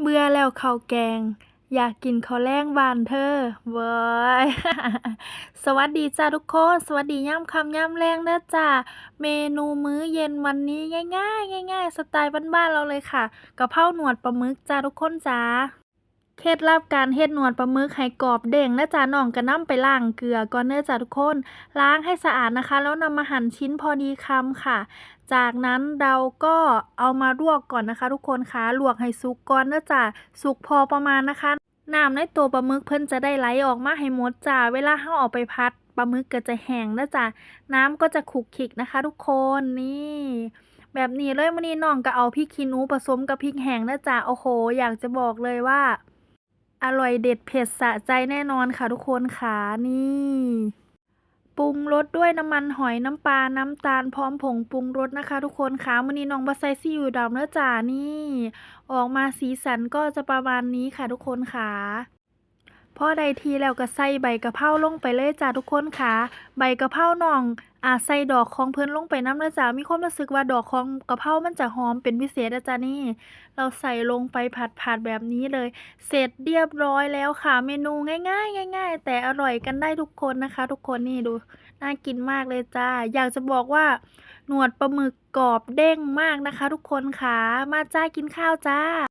เบื่อแล้วข้าวแกง อยากกินข้าวแลงบานเธอเว้ยสวัสดีจ้าทุกคน สวัสดีย่ำคำย่ำแรงนะจ้าเมนูมื้อเย็นวันนี้ง่าย ๆ ง่าย ๆ สไตล์บ้านๆเราเลยค่ะกะเพราหนวดปลาหมึกจ้าทุกคนจ้า ล็ดลับการเฮ็ดนวดปลาหมึกให้กรอบเด้งนะจ๊ะน้องก็นำไปล้างเกลือก่อนเด้อจ้ะทุกคน ล้างให้สะอาดนะคะ แล้วนำมาหั่นชิ้นพอดีคำค่ะ จากนั้นเราก็เอามาลวกก่อนนะคะ ทุกคนคะลวกให้สุกก่อนนะจ๊ะสุกพอประมาณนะคะน้ำในตัวปลาหมึกเพิ่นจะได้ไหลออกมาให้หมดจ้ะเวลาเฮาเอาไปพัดปลาหมึกก็จะแห้งนะจ๊ะน้ำก็จะขุกขิกนะคะ ทุกคนนี่แบบนี้เลยมื้อนี้น้องก็เอาพริกขี้หนูผสมกับพริกแห้งนะจ๊ะโอ้โห อยากจะบอกเลยว่า อร่อยเด็ดเผ็ดสะใจแน่นอนค่ะทุกคนค่ะนี่ปรุงรสด้วยน้ำมันหอยน้ำปลาน้ำตาลพร้อมผงปรุงรสนะคะ ทุกคนค่ะมันนี้น้องบ่ใส่ซีอิ๊วดำเนื้อจ่านี่ ออกมาสีสันก็จะประมาณนี้ค่ะทุกคนค่ะ พอได้ทีแล้วก็ใส่ใบกะเพราลงไปเลยจ้าทุกคนค่ะ ใบกะเพราน้องอาใส่ดอกของเพิ่นลงไปน้ำนะจ้ามีความรู้สึกว่าดอกของกะเพรามันจะหอมเป็นพิเศษนะจ้านี่ เราใส่ลงไปผัดๆแบบนี้เลย เสร็จเรียบร้อยแล้วค่ะ เมนูง่ายๆง่าย ๆ แต่อร่อยกันได้ทุกคนนะคะ ทุกคนนี่ดูน่ากินมากเลยจ้า อยากจะบอกว่าหนวดปลาหมึกกรอบเด้งมากนะคะ ทุกคนค่ะ มาจ้ากินข้าวจ้า